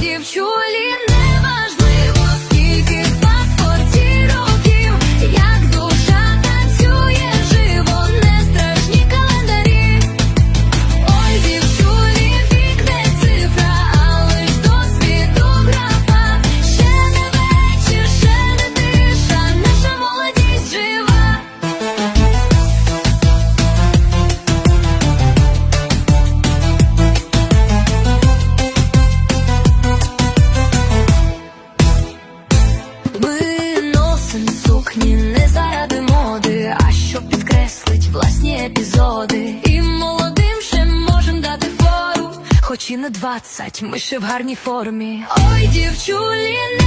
Дівчулі, Ми сукні не заради моди, а що підкреслить власні епізоди. І молодим ще можем дати фору, хоч і на двадцять, ми ще в гарній формі. Ой, дівчулі, скільки